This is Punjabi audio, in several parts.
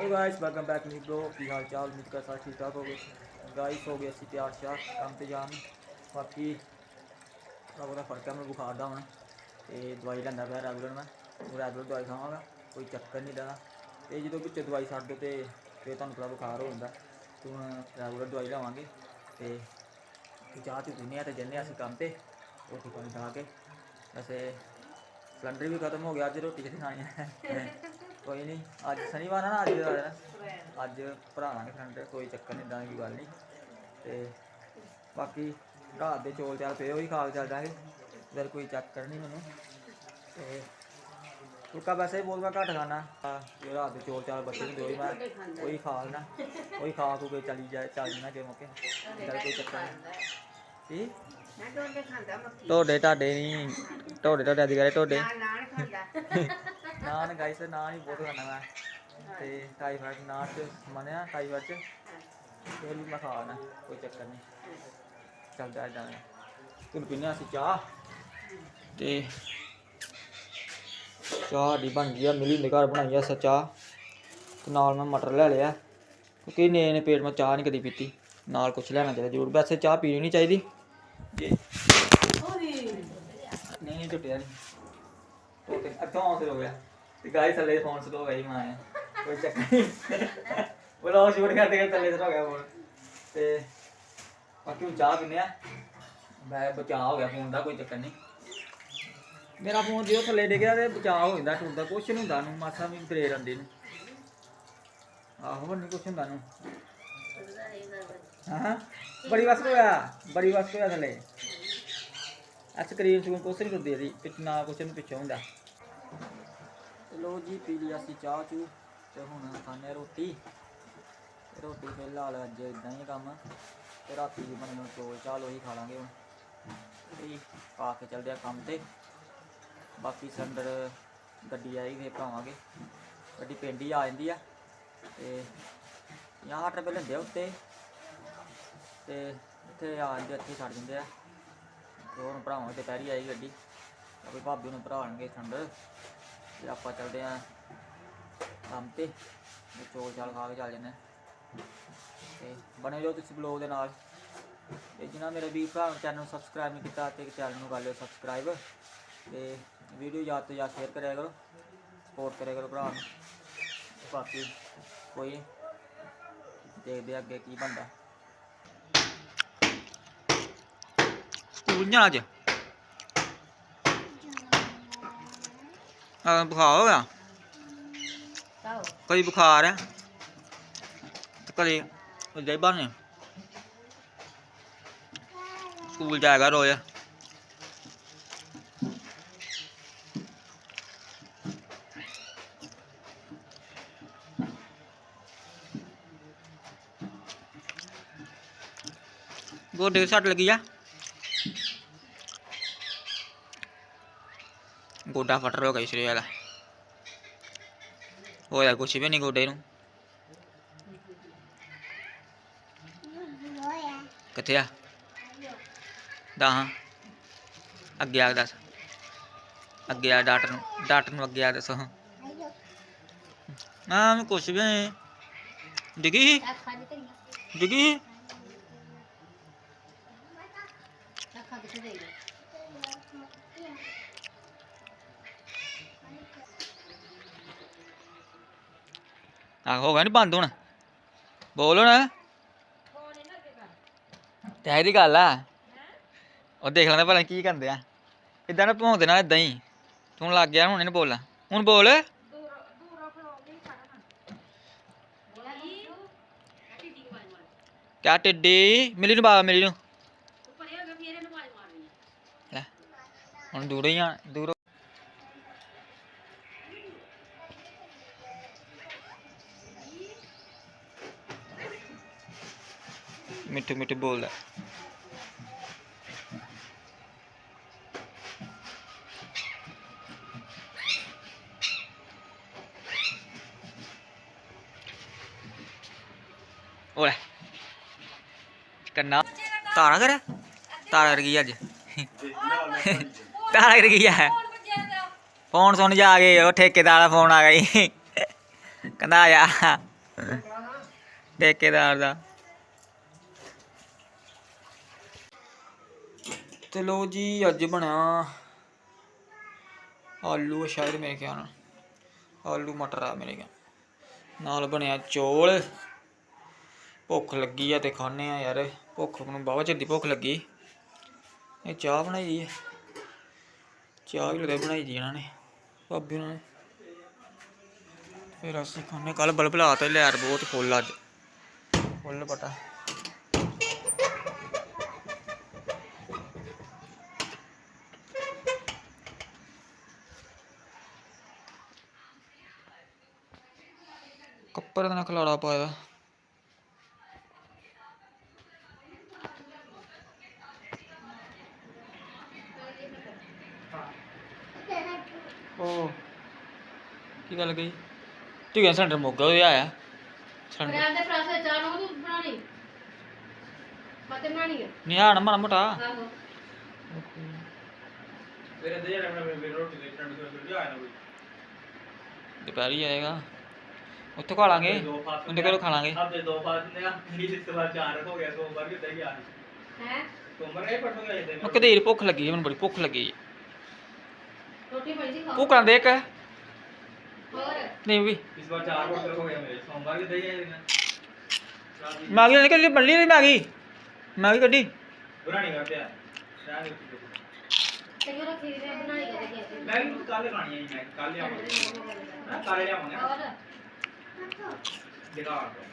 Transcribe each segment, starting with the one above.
Hello guys welcome back new bro ਕੀ ਹਾਲ ਚਾਲ? ਉਮੀਦ ਕਰ ਸਾਰੇ ਠੀਕ ਠਾਕ ਹੋਗੇ ਗਾਇਸ ਹੋ ਗਏ ਅਸੀਂ ਤਿਆਰ ਸ਼ਿਆਰ, ਕੰਮ ਤੇ ਜਾਣ। ਬਾਕੀ ਥੋੜਾ ਬਹੁਤਾ ਫ਼ਰਕ ਹੈ ਮੈਨੂੰ ਬੁਖਾਰ ਦਾ ਹੁਣ। ਤੇ ਦਵਾਈ ਲੈਂਦਾ ਪਿਆ ਰੈਗੂਲਰ ਮੈਂ। ਉਹ ਰੈਗੂਲਰ ਦਵਾਈ ਖਾਵਾਂਗਾ, ਕੋਈ ਚੱਕਰ ਨਹੀਂ ਦਾ ਤੇ ਜਦੋਂ ਵਿੱਚ ਦਵਾਈ ਛੱਡ ਦਿਓ ਤੇ ਫਿਰ ਤੁਹਾਨੂੰ ਪਤਾ ਬੁਖਾਰ ਹੋ ਜਾਂਦਾ। ਤੇ ਹੁਣ ਰੈਗੂਲਰ ਦਵਾਈ ਲਵਾਂਗੇ। ਤੇ ਚਾਹ ਚੁ ਪੀਨੇ ਆ ਤੇ ਜੰਨੇ ਅਸੀਂ ਕੰਮ ਤੇ। ਰੋਟੀ ਪਾਣੀ ਖਾ ਕੇ। ਵੈਸੇ ਸਿਲੰਡਰ ਵੀ ਖਤਮ ਹੋ ਗਿਆ, ਅੱਜ ਰੋਟੀ ਕਿੱਥੇ ਖਾਣੀ ਹੈ ਕੋਈ ਨਹੀਂ ਅੱਜ ਸ਼ਨੀਵਾਰ ਆ ਨਾ ਅੱਜ ਦਾ ਦਿਨ। ਅੱਜ ਭਰਾਵਾਂਗੇ ਸਿਲੰਡਰ ਕੋਈ ਚੱਕਰ ਨਹੀਂ ਇਦਾਂ ਦੀ ਗੱਲ ਨਹੀਂ ਤੇ ਬਾਕੀ ਰਾਤ ਦੇ ਚੌਲ ਚਾਲ ਪਏ ਉਹੀ ਖਾ ਕੇ ਚੱਲ ਜਾਾਂਗੇ ਫਿਰ ਕੋਈ ਚੱਕਰ ਨਹੀਂ ਮੈਨੂੰ। ਤੇ ਫੁਲਕਾ ਵੈਸੇ ਬਹੁਤ ਮੈਂ ਘੱਟ ਖਾਣਾ ਜੇ ਰਾਤ ਦੇ ਚੌਲ ਚਾਲ ਬੱਚੇ ਨੂੰ ਦੋਈ ਮੈਂ ਉਹੀ ਖਾ ਲੈਣਾ ਉਹੀ ਖਾ ਖੂ ਕੇ ਚਲੀ ਜਾ ਚੱਲ ਜਾਣਾ ਜੇ ਮੌਕੇ। ਚੱਲ ਕੋਈ ਚੱਕਰ ਨਹੀਂ ਕੀ? ਮੈਂ ਟੋਡੇ ਖਾਂਦਾ ਮੱਕੀ। ਟੋਡੇ ਟਾਡੇ ਨਹੀਂ ਟੋਡੇ ਟੋਡੇ ਦੀ ਕਰੇ ਟੋਡੇ ਨਾਲ ਨਾਲ ਖਾਂਦਾ। ਨਾਨ ਗਾਈਸ ਨਾਨ ਹੀ ਬਹੁਤ ਖਾਣਾ ਮੈਂ। ਤੇ ਟਾਈਫਾਈਡ ਨਾਨ ਚ ਮੰਨਿਆ ਟਾਈਫਾਈਡ ਚ। ਇਹ ਵੀ ਮੈਂ ਖਾ ਲੈਣਾ ਕੋਈ ਚੱਕਰ ਨਹੀਂ। ਚੱਲਦਾ ਜਾਣਾ। ਤੁਹਾਨੂੰ ਪੀਣਾ ਸੀ ਚਾਹ। ਤੇ ਚਾਹ ਦੀ ਬਣ ਗਈ ਆ ਮਿਲੀ ਨੇ ਘਰ ਬਣਾਈ ਆ ਸੱਚਾ। ਤੇ ਨਾਲ ਮੈਂ ਮਟਰ ਲੈ ਲਿਆ। ਕਿਉਂਕਿ ਨੇ ਨੇ ਪੇਟ ਮੈਂ ਚਾਹ ਨਹੀਂ ਕਦੀ ਪੀਤੀ। ਨਾਲ ਕੁਝ ਲੈਣਾ ਚਾਹੀਦਾ ਜ਼ਰੂਰ। ਵੈਸੇ ਚਾਹ ਪੀਣੀ ਨਹੀਂ ਚਾਹੀਦੀ। ਜੇ ਨਹੀਂ ਨਹੀਂ ਟੁੱਟਿਆ ਨਹੀਂ। ਟੁੱਟ ਅੱਧਾ ਆਉਂਦੇ ਹੋ ਗਿਆ ਤੇ ਗਾਇਸ ਥੱਲੇ ਫੋਨ ਸਲੋ ਗਈ ਮੈਂ ਆਇਆ। ਕੋਈ ਚੱਕਰ ਨਹੀਂ ਬਲੌਗ ਸ਼ੂਟ ਕਰਦੇ ਕਰਦੇ ਥੱਲੇ ਸਲੋ ਗਿਆ ਫੋਨ ਤੇ ਬਾਕੀ ਹੁਣ ਚਾਹ ਪੀਨੇ ਆ। ਮੈਂ ਬਚਾਅ ਹੋ ਗਿਆ ਫੋਨ ਦਾ, ਕੋਈ ਚੱਕਰ ਨਹੀਂ ਮੇਰਾ ਫੋਨ ਜਦੋਂ ਥੱਲੇ ਡਿੱਗਿਆ ਤੇ ਬਚਾਅ ਹੋ ਜਾਂਦਾ ਟੁੱਟਦਾ ਕੁਛ ਨਹੀਂ ਹੁੰਦਾ ਨੂੰ ਮਾਸਾ ਵੀ ਬਰੇਡ ਆਂਦੀ ਨੂੰ। ਆਹੋ ਹੁਣ ਨਹੀਂ ਕੁਛ ਹੁੰਦਾ ਨੂੰ ਹਾਂ? ਬੜੀ ਵਸਤ ਹੋਇਆ? ਬੜੀ ਵਸਤ ਹੋਇਆ ਥੱਲੇ। ਆ ਸਕਰੀਨ ਸਕੂਨ ਕੁਛ ਨਹੀਂ ਹੁੰਦੀ ਇਹਦੀ। ਪਿੱਛ ਨਾ ਕੁਛ ਨੂੰ ਪਿੱਛੋਂ ਹੁੰਦਾ। ਲੋ ਜੀ, ਪੀ ਲਈ ਅਸੀਂ ਚਾਹ ਚੂ ਤੇ ਹੁਣ ਖਾਣੇ ਰੋਟੀ। ਰੋਟੀ ਫਿਲਹਾਲ ਅੱਜ ਇਦਾਂ ਹੀ ਕੰਮ। ਤੇ ਰਾਤੀ ਵੀ ਬਣਨ ਚੋਲ ਚਾਲ ਉਹੀ ਖਾ ਲਾਂਗੇ ਹੁਣ। ਤੇ ਪਾ ਕੇ ਚੱਲਦੇ ਆ ਕੰਮ ਤੇ। ਬਾਕੀ ਸਿਲੰਡਰ ਗੱਡੀ ਆਈ ਫੇਰ ਪਾਵਾਂਗੇ। ਗੱਡੀ ਪਿੰਡ ਹੀ ਆ ਜਾਂਦੀ ਆ। ਤੇ 50 ਰੁਪਏ ਲੈਂਦੇ ਆ ਉੱਤੇ। ਤੇ ਇੱਥੇ ਆ ਜਾਂਦੇ ਇੱਥੇ ਛੱਡ ਦਿੰਦੇ ਆ। ਤੇ ਹੁਣ ਭਰਾਵਾਂ ਤੇ ਪੈਰੀ ਆਈ ਗੱਡੀ। ਆਪੇ ਭਾਬੀ ਨੂੰ ਭਰਾਣਗੇ ਸਿਲੰਡਰ। ਤੇ ਆਪਾਂ ਚੱਲਦੇ ਆ ਕੰਮ ਤੇ। ਤੇ ਚੋਲ ਚਾਲ ਖਾ ਕੇ ਚੱਲ ਜੰਨੇ ਤੇ ਬਣੇ ਰਹੋ ਤੁਸੀਂ ਬਲੌਗ ਦੇ ਨਾਲ। ਤੇ ਜਿਨ੍ਹਾਂ ਮੇਰੇ ਵੀ ਭਰਾ ਚੈਨਲ ਨੂੰ ਸਬਸਕ੍ਰਾਈਬ ਨਹੀਂ ਕੀਤਾ ਤੇ ਚੈਨਲ ਨੂੰ ਕਰ ਲਿਓ ਸਬਸਕ੍ਰਾਈਬ ਤੇ ਵੀਡੀਓ ਜ਼ਿਆਦਾ ਤੋਂ ਜ਼ਿਆਦਾ ਸ਼ੇਅਰ ਕਰਿਆ ਕਰੋ। ਸਪੋਰਟ ਕਰਿਆ ਕਰੋ ਭਰਾ ਨੂੰ। ਬਾਕੀ ਕੋਈ ਦੇਖਦੇ ਅੱਗੇ ਕੀ ਬਣਦਾ। ਸਕੂਲ ਜਾਣਾ ਅੱਜ? ਆ ਬੁਖਾਰ ਹੋ ਗਿਆ ਤਾਓ ਕਦੀ ਬੁਖਾਰ ਹੈ ਤੇ ਕਦੀ ਉਦਾਂ ਹੀ ਬਾਨੇ ਸਕੂਲ ਜਾਏਗਾ ਰੋਜ਼ ਗੋਡੇ 'ਤੇ ਸੱਟ ਲੱਗੀ ਆ ਗੋਡਾ ਫਟ ਰਿਹਾ ਗਈ ਸਰੀਰ ਵਾਲਾ ਹੋਇਆ ਕੁਛ ਵੀ ਨਹੀਂ ਗੋਡੇ ਨੂੰ ਕਿੱਥੇ ਆ ਦਾਹਾਂ ਅੱਗੇ ਆ ਦੱਸ ਅੱਗੇ ਆ ਡਾਕਟਰ ਨੂੰ ਡਾਕਟਰ ਨੂੰ ਅੱਗੇ ਆ ਦੱਸੋ ਹਾਂ ਮੈਂ ਕੁਛ ਵੀ ਨਹੀਂ ਡਿੱਗੀ ਡਿੱਗੀ ਅੱਖਾਂ ਕਿੱਥੇ ਗਈ ਆ ਹੋ ਗਿਆ ਨਹੀਂ ਬੰਦ ਹੁਣ? ਬੋਲ ਹੁਣ। ਤੇ ਇਹਦੀ ਗੱਲ ਆ। ਉਹ ਦੇਖ ਲੈਂਦਾ ਭਲਾ ਕੀ ਕਰਦੇ ਆ। ਇਦਾਂ ਨਾ ਭੌਂਦੇ ਨਾ ਇਦਾਂ ਹੀ। ਤੂੰ ਲੱਗ ਗਿਆ, ਹੁਣ ਇਹਨੂੰ ਬੋਲ। ਹੁਣ ਬੋਲ। ਕਿਆ ਟਿੱਡੀ? ਮਿਲੀ ਨੂੰ ਬਾਬਾ ਮਿਲੀ ਨੂੰ। ਹੁਣ ਦੂਰ ਹੀ ਆ, ਦੂਰੋਂ ਮਿੱਠੂ ਮਿੱਠੂ ਬੋਲਦਾ। ਓਏ, ਕੰਨਾ ਤਾਰਾ ਕਰ ਤਾਰਾ ਕਰ ਗਈ ਅੱਜ। ਤਾਰਾ ਕਰ ਗਈ ਹੈ ਫੋਨ ਸੁਣ ਜਾ ਕੇ, ਉਹ ਠੇਕੇਦਾਰ ਦਾ ਫੋਨ ਆ ਗਈ ਕਹਿੰਦਾ ਆ ਠੇਕੇਦਾਰ ਦਾ। ਤੇ ਲੋ ਜੀ, ਅੱਜ ਬਣਿਆ ਆਲੂ ਸ਼ਾਇਦ ਮੇਰੇ ਖਿਆਲ ਨਾਲ। ਆਲੂ ਮਟਰ ਆ ਮੇਰੇ ਖਿਆਲ ਨਾਲ। ਬਣਿਆ ਚੋਲ। ਭੁੱਖ ਲੱਗੀ ਆ ਤੇ ਖਾਣੇ ਆ ਯਾਰ। ਭੁੱਖ ਨੂੰ ਬਾਵਾ ਚਿਰ ਦੀ ਭੁੱਖ ਲੱਗੀ। ਇਹ ਚਾਹ ਬਣਾਈ ਹੈ ਚਾਹ ਵੀ ਲਗਾ ਬਣਾਈ ਜੀ ਇਹਨਾਂ ਨੇ, ਭਾਬੀ ਉਹਨਾਂ ਨੇ। ਫਿਰ ਅਸੀਂ ਖਾਣੇ ਕੱਲ ਬਲਬ ਤਾਂ ਲੈਰ ਬਹੁਤ ਫੁੱਲ ਅੱਜ। ਫੁੱਲ ਪਟਾ ਕੱਪੜੇ ਦਾ ਖਲਾੜਾ ਪਾਇਆ ਉਹ ਕੀ ਗੱਲ ਗਈ ਤੂੰ ਕਹਿੰਦਾ ਸਿਲੰਡਰ ਮੁੱਕ ਗਿਆ ਉਹ ਆਇਆ। ਸਿਲੰਡਰ ਰਹਿਣ ਦੇ ਫਰਾਸੇ ਚਾਹ ਨੂੰ ਤੂੰ ਬਣਾਣੀ ਮਤੇ ਬਣਾਣੀ ਹੈ ਨਹੀਂ ਆ ਨਾ ਮਾੜਾ ਮੋਟਾ। ਆਹੋ। ਮੇਰੇ ਦੇ ਜਿਹੜਾ ਮੈਂ ਮੇਰੇ ਰੋਟੀ ਦੇ ਟੰਡ ਤੋਂ ਆਇਆ ਨਾ ਕੋਈ। ਦੁਪਹਿਰੀ ਆਏਗਾ। ਉੱਥੇ ਖਾ ਲਾਂਗੇ। ਦੋ ਉਹਦੇ ਘਰੋਂ ਖਾ ਲਾਂਗੇ। ਹਫ਼ਤੇ ਦੋ ਫਾਸ ਨੇ ਆ। ਨੀਂਦ ਇਸ ਵਾਰ ਚਾਰ ਹੋ ਗਿਆ ਸੋਮਵਾਰ ਵੀ ਉੱਤੇ ਗਿਆ ਹੈ? ਸੋਮਵਾਰ ਇਹ ਪਰਸੋਂ ਮੈਂ ਕਦੇ ਭੁੱਖ ਲੱਗੀ ਹੈ, ਮੈਨੂੰ ਬੜੀ ਭੁੱਖ ਲੱਗੀ ਹੈ ਰੋਟੀ ਬਣੀ ਸੀ ਖਾਓ ਭੁੱਖ ਨਾਲ ਦੇਖ ਹੋਰ? ਨਹੀਂ ਵੀ। ਇਸ ਵਾਰ ਚਾਰ ਹੋਟਲ ਹੋ ਗਿਆ ਮੇਰੇ ਸੋਮਵਾਰ ਵੀ ਗਿਆ ਮੈਗੀ ਨਹੀਂ ਕੱਢੀ ਬੁਰਾਣੀ ਕਰਦੇ ਆ। ਸ਼ਾਇਦ ਉੱਤੇ ਤੇ ਉਹ ਰੱਖੀ ਦੇ ਬਣਾਣੀ ਕਦੇ ਗਿਆ ਮੈਂ ਵੀ ਕੱਲ ਖਾਣੀ ਹੈ ਮੈਂ ਕੱਲ ਲਿਆਵਾਂਗਾ ਮੈਂ ਕੱਲ ਲਿਆਵਾਂਗਾ। ਹੋਰ?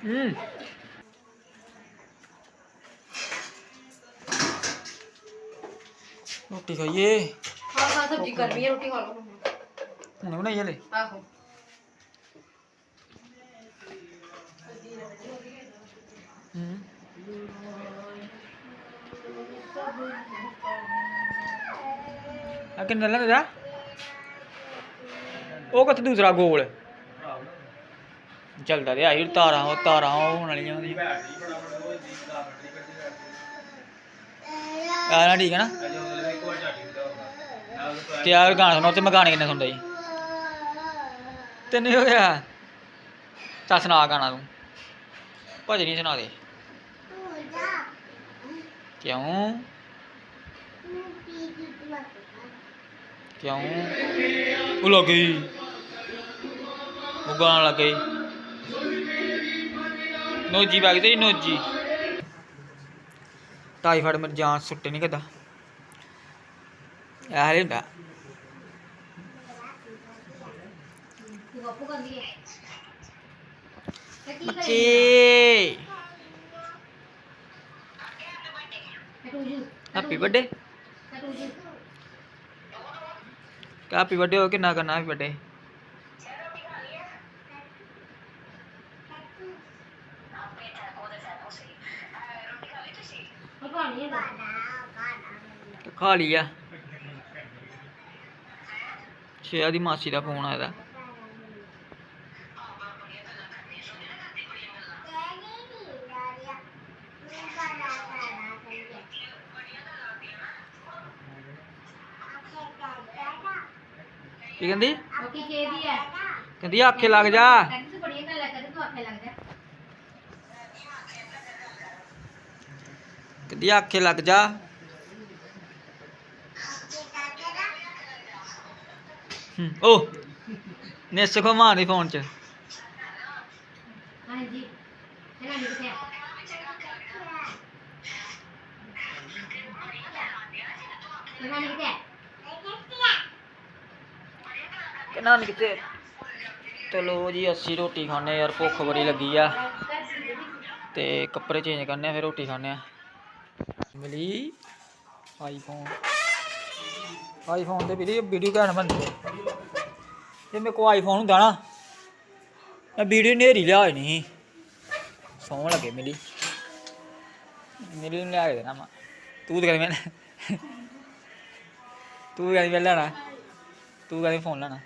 ਹੂੰ। ਰੋਟੀ ਖਾਈਏ? ਖਾ ਖਾ ਸਬਜ਼ੀ ਗਰਮੀ ਹੈ ਰੋਟੀ ਖਾ ਲਓ। ਹੁਣੇ ਬਣਾਈ ਹਲੇ? ਆਹੋ। ਹੂੰ। ਆ ਕਿੰਨਾ ਲੱਗਦਾ ਉਹ ਕਿੱਥੇ ਦੂਸਰਾ ਗੋਲ? ਚੱਲਦਾ ਰਿਹਾ ਇਹ ਤਾਰਾਂ ਉਹ ਤਾਰਾਂ ਉਹ ਹੋਣ ਵਾਲੀਆਂ ਉਹਦੀਆਂ। ਆ ਨਾ, ਠੀਕ ਹੈ ਨਾ? ਤੇ ਯਾਰ ਗਾਣਾ ਸੁਣਾਓ ਤੇ ਮੈਂ ਗਾਣੇ ਕਿੰਨੇ ਸੁਣਦਾ ਜੀ? ਤੇ ਨਹੀਂ ਹੋਇਆ ਚੱਲ ਸੁਣਾ ਗਾਣਾ ਤੂੰ। ਭਜਨੀ ਸੁਣਾ ਦੇ। ਕਿਉਂ? ਕਿਉਂ? ਉਹ ਲੱਗ ਗਈ। ਉਹ ਗਾਣਾ ਲੱਗ ਗਈ। ਨੋਜੀ ਬਾਗ ਤੇ ਨੋਜੀ। ਟਾਈਫਾਇਡ ਮੇਰੀ ਜਾਨ ਸੁੱਟੇ ਨਹੀਂ ਕਦਾ। ਇਹ ਹਾਲੇ ਹੁੰਦਾ। ਬੱਚੇ। Happy birthday. ਹੈਪੀ ਬਰਥਡੇ ਹੋ, ਕਿੰਨਾ ਕਰਨਾ ਹੈਪੀ ਬਰਥਡੇ ਉਹ ਪਾਣੀ ਹੈ ਖਾ ਲਿਆ ਸ਼ੇਆ ਦੀ ਮਾਸੀ ਦਾ ਫੋਨ ਆਇਆ ਕੀ ਕਹਿੰਦੀ? ਉਹ ਕੀ ਕਹਿਦੀ ਹੈ ਕਹਿੰਦੀ ਆਖੇ ਲੱਗ ਜਾ। ਕਹਿੰਦੀ ਤੂੰ ਬੜੀਆਂ ਗੱਲਾਂ ਕਰਦੀ ਤੂੰ ਆਖੇ ਲੱਗ ਜਾ। ਕਹਿੰਦੀ ਆਖੇ ਲੱਗ ਜਾ। ਉਹ ਨਿਸ ਕੋ ਮਾਰੀ ਫੋਨ ਚ। ਹਾਂਜੀ। ਕਿੰਨਾ ਕਿਤੇ ਚਲੋ ਜੀ ਅਸੀਂ ਰੋਟੀ ਖਾਣੇ ਯਾਰ ਭੁੱਖ ਬੜੀ ਲੱਗੀ ਆ। ਤੇ ਕੱਪੜੇ ਚੇਂਜ ਕਰਨੇ ਆ ਫਿਰ ਰੋਟੀ ਖਾਣੇ ਆ ਮਿਲੀ ਆਈਫੋਨ ਆਈਫੋਨ ਦੇ ਵੀਡੀਓ ਵੀਡੀਓ ਘੈਂਟ ਬਣਦੀ ਜੇ ਮੇਰੇ ਕੋਲ ਆਈਫੋਨ ਹੁੰਦਾ ਨਾ ਮੈਂ ਵੀਡੀਓ ਨੇਰੀ ਲਿਆ ਨਹੀਂ ਸੌਂ। ਲੱਗੇ ਮਿਲੀ। ਮਿਲੀ ਨੂੰ ਲਿਆ ਕੇ ਦੇਣਾ ਮੈਂ। ਤੂੰ ਤੇ ਕਹਿੰਦੀ ਮੈਂ ਤੂੰ ਕਹਿੰਦੀ ਮੈਂ ਲੈਣਾ। ਤੂੰ ਕਹਿੰਦੀ ਫੋਨ ਲੈਣਾ।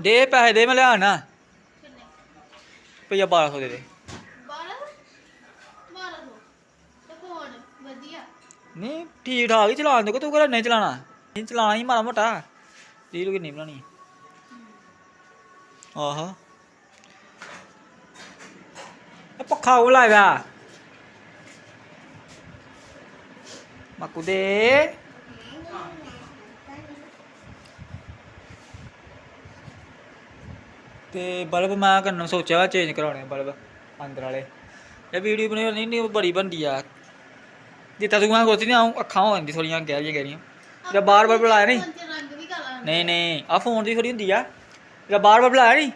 ਦੇ ਪੈਸੇ ਦੇ ਮੈਂ ਲਿਆਣਾ ਭਈਆ 1200 ਦੇ ਦੇ। ਨਹੀਂ, ਠੀਕ ਠਾਕ ਹੀ ਚਲਾਉਣ ਦੇ ਤੂੰ ਕਿਹੜਾ ਨਹੀਂ ਚਲਾਣਾ ਨਹੀਂ ਚਲਾਣਾ ਹੀ ਮਾੜਾ ਮੋਟਾ। ਰੀਲ ਕਿੰਨੀ ਬਣਾਣੀ ਆਹਾ। ਪੱਖਾ ਉਹ ਲਾਇਆ ਮੱਕੂ ਦੇ। ਤੇ ਬਲਬ ਮੈਂ ਕਰਨ ਸੋਚਿਆ ਵਾ ਚੇਂਜ ਕਰਾਉਣੇ ਬਲਬ ਅੰਦਰ ਵਾਲੇ। ਇਹ ਵੀਡੀਓ ਬਣਾਉਣੀ ਨਹੀਂ ਨਹੀਂ ਬੜੀ ਬੰਦੀ ਆ। ਜਿੱਤਾ ਤੂੰ ਮੈਂ ਸੋਚਦੀ ਨਾ ਅੱਖਾਂ ਹੋ ਜਾਂਦੀ ਥੋੜੀਆਂ ਗਹਿਰੀਆਂ ਗਹਿਰੀਆਂ ਜਾਂ ਬਾਰ ਬਾਰ ਬੁਲਾਇਆ ਨਹੀਂ? ਨਹੀਂ ਨਹੀਂ ਆ ਫੋਨ ਦੀ ਥੋੜੀ ਹੁੰਦੀ ਆ। ਜਿਹੜਾ ਬਾਰ ਬਾਰ ਬੁਲਾਇਆ ਨਹੀਂ?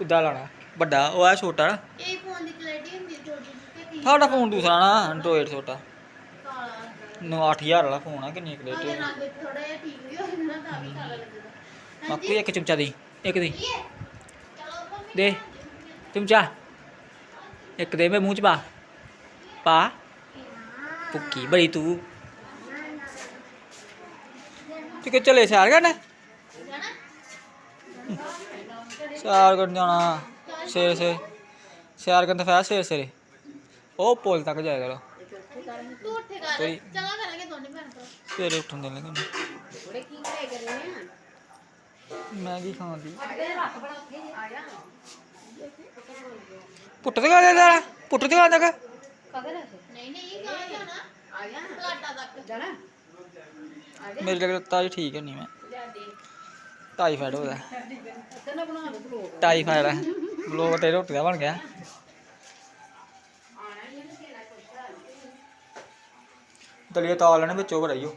ਉਦਾਂ ਲਾਣਾ ਵੱਡਾ ਉਹ ਆ ਛੋਟਾ। ਨਾ ਇਹ ਫੋਨ ਦੀ ਕੁਆਲਿਟੀ ਹੁੰਦੀ ਥੋੜੀ ਜਿਹੀ ਤੇ ਸਾਡਾ ਫੋਨ ਦੂਸਰਾ ਨਾ ਐਂਡਰੋਇਡ ਛੋਟਾ। ਕਾਲਾ ਨੂੰ 8000 ਵਾਲਾ ਫੋਨ ਆ ਕਿੰਨੀ ਕੁ ਰੰਗ ਥੋੜਾ ਜਿਹਾ ਠੀਕ ਵੀ ਹੋ ਜਾਂਦਾ ਤਾਂ ਵੀ ਕਾਲਾ ਲੱਗਦਾ। ਮਾਕੂ ਇੱਕ ਚਮਚਾ ਦੇ ਇੱਕ ਦੇ। ਦੇ ਚਮਚਾ। ਇੱਕ ਦੇ ਮੈਂ ਮੂੰਹ ਚ ਪਾ। ਪਾ। ਪੁੱਕੀ ਬੜੀ ਤੂੰ। ਤੂੰ ਕਿ ਚਲੇ ਸਾਰ ਕਰਨ ਜਾਣਾ ਸਾਰ ਕਰਨ ਜਾਣਾ ਸਵੇਰੇ ਸਵੇਰੇ। ਸਿਆਰ ਕਰਨ ਤਾਂ ਫਾਇਦਾ ਸਵੇਰੇ ਸਵੇਰੇ। ਉਹ ਪੁੱਲ ਤੱਕ ਜਾਇਆ ਕਰੋ। ਤੂੰ ਉੱਠੇ ਕਰ ਕੋਈ- ਚਲਾ ਕਰਾਂਗੇ ਦੋਨੇ ਭੈਣ ਭਰਾ। ਸਵੇਰੇ ਉੱਠਣ ਦੇ ਲੱਗੇ ਥੋੜੇ ਕੀ ਕਰਨੇ ਆ? ਮੈਗੀ ਖਾਣ ਦੀ ਬੜਾ ਪੁੱਟ ਤੇ ਗਾ ਦੇ ਪੁੱਟ ਤੇ ਗਾ ਤੱਕ मेरे लग रहा ताज ठीक है नहीं मैं। टाइफाइड हो गया। टाइफाइड है। ब्लॉग तेरे रोटी का बन गया। दलिया ताल लेने बच्चों पर आइयो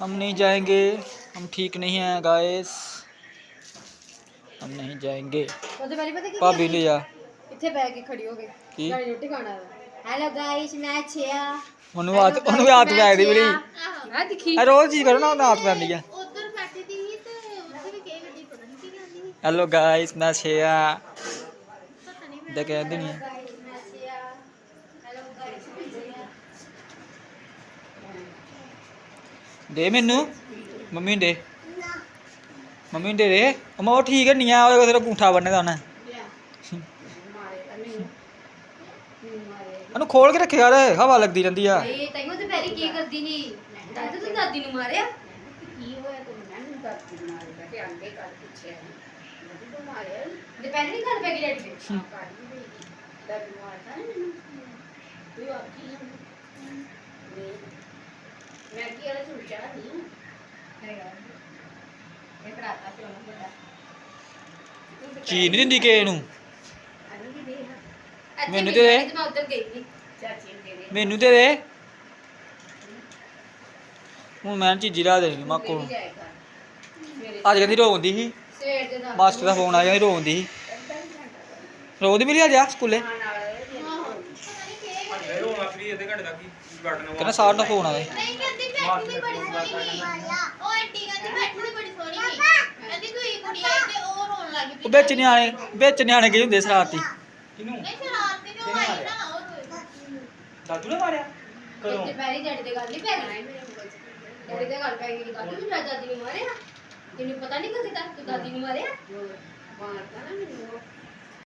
हम नहीं जाएँगे। हम ठीक नहीं हैं गाइस हम नहीं जाएंगे ਉਹਦੇ ਬਾਰੇ ਪਤਾ ਕੀ ਭਾਬੀ ਲੈ ਆ ਇੱਥੇ ਬੈ ਕੇ ਖੜੀ ਹੋ ਗਈ ਕੀ ਨਾਲੇ ਰੋਟੀ ਖਾਣਾ ਹੈਲੋ ਗਾਇਸ ਮੈਂ ਛਿਆ ਉਹਨੂੰ ਆਤ ਉਹਨੂੰ ਆਤ ਪੈ ਗਈ ਬੜੀ ਆ ਦਿਖੀ ਆ ਰੋਜ਼ ਜੀ ਕਰੋ ਨਾ ਉਹਨੂੰ ਆਤ ਪੈਂਦੀ ਆ ਉਧਰ ਬੈਠੀ ਦੀ ਤੇ ਉੱਥੇ ਵੀ ਕਹੇ ਗੱਡੀ ਪਤਾ ਨਹੀਂ ਕੀ ਕਹਿੰਦੀ ਸੀ ਹੈਲੋ ਗਾਇਸ ਮੈਂ ਛਿਆ ਪਤਾ ਨਹੀਂ ਮੈਂ ਦੇ ਕਹਿੰਦੇ ਨਹੀਂ ਆ। ਗਾਇਸ ਮੈਂ ਛਿਆ ਹੈਲੋ ਗਾਇਸ ਮੈਂ ਛਿਆ ਦੇ ਮੈਨੂੰ ਮੰਮੀ ਨੂੰ ਦੇ ਮੰਮੀ ਨੂੰ ਦੇ ਦੇ। ਅਮਾ ਉਹ ਠੀਕ ਨਹੀਂ ਆ ਉਹਦੇ ਤੇਰਾ ਗੂਠਾ ਬੰਨੇ ਦਾ ਉਹਨੇ। ਮਾਰੇ ਮੈਨੂੰ ਮਾਰੇ ਉਹਨੂੰ ਖੋਲ ਕੇ ਰੱਖਿਆ ਯਾਰ ਹਵਾ ਲੱਗਦੀ ਰਹਿੰਦੀ ਆ। ਇਹ ਤੈਨੂੰ ਤੇ ਪੈਰੀ ਕੀ ਕਰਦੀ ਨਹੀਂ ਦਾਦੀ ਤੂੰ ਦਾਦੀ ਨੂੰ ਮਾਰਿਆ? ਕੀ ਹੋਇਆ ਤੂੰ ਮੈਨੂੰ ਦਾਦੀ ਨੂੰ ਮਾਰਿਆ ਤੇ ਅੰਡੇ ਕੱਢ ਪਿੱਛੇ ਦਾਦੀ ਤੂੰ ਮਾਰਿਆ ਤੇ ਪਹਿਲੇ ਨਹੀਂ ਗੱਲ ਪੈ ਗਈ ਡੈਡੀ ਤੇ ਦਾਦੀ ਨੂੰ ਮਾਰਦਾ ਨਾ ਮੈਨੂੰ ਤੂੰ ਆ ਕੀ ਮੈਂ ਕੀ ਵਾਲਾ ਸੁਣਿਆ ਨਹੀਂ ਹੈਗਾ ਇਹ ਭਰਾਤਾ ਪਿਓ ਨੂੰ ਬੜਾ ਚੀਜ਼ ਨਹੀਂ ਦਿੰਦੀ ਕਿਸੇ ਨੂੰ। ਮੈਨੂੰ ਤੇ ਦੇ। ਮੈਂ ਉੱਧਰ ਗਈ ਨਹੀਂ ਚਾਚੀ ਨੂੰ ਦੇ ਦੇ। ਮੈਨੂੰ ਤੇ ਦੇ। ਹੁਣ ਮੈਂ ਚੀਜ਼ੀ ਲਾ ਦੇਣੀ ਮਾਂ ਕੋਲ ਅੱਜ ਕਹਿੰਦੀ ਰੋਂਦੀ ਸੀ। ਮਾਸਟਰ ਦਾ ਫੋਨ ਆਇਆ ਕਹਿੰਦੀ ਰੋਂਦੀ ਸੀ। ਰੋਂਦੀ ਮਿਲੀ ਅੱਜ ਆ ਸਕੂਲੇ ਇਹ ਹੋਣਾ ਫ੍ਰੀ ਗਾਰਡਨ ਕਹਿੰਦਾ ਸਾਰ ਦਾ ਫੋਨ ਆਇਆ ਨਹੀਂ ਕਹਿੰਦੀ ਬੈਠੀ ਦੀ ਬੜੀ ਸੋਹਣੀ ਸੀ। ਉਹ ਆਂਟੀ ਕਹਿੰਦੀ ਬੈਠੀ ਦੀ ਬੜੀ ਸੋਹਣੀ ਸੀ। ਕਹਿੰਦੀ ਤੂੰ ਇੱਕ ਕੁੜੀ ਆਈ ਤੇ ਉਹ ਰੋਣ ਲੱਗ ਪਈ। ਉਹ ਵਿੱਚ ਨਿਆਣੇ ਵਿੱਚ ਨਿਆਣੇ ਗਏ ਹੁੰਦੇ ਸਰਾਰਤੀ। ਕਿਨੂੰ? ਨਹੀਂ ਸ਼ਰਾਰਤੀ ਨੇ ਉਹ ਆਈ ਨਾ ਉਹ ਰੋਈ ਦਾਦੂ ਨੇ ਮਾਰਿਆ? ਤੇ ਪੈਰੀ ਜੱਟ ਦੇ ਗੱਲ ਨਹੀਂ ਪੈ ਗਈ ਡੈਡੀ ਦੇ ਗੱਲ ਪੈ ਗਈ। ਦਾਦੀ ਨੂੰ ਦਾਦੀ ਨੂੰ ਮਾਰਿਆ? ਤੈਨੂੰ ਪਤਾ ਨਹੀਂ ਕਦੇ ਤੱਕ ਤੂੰ ਦਾਦੀ ਨੂੰ ਮਾਰਿਆ? ਮਾਰਦਾ ਨਾ ਮੈਨੂੰ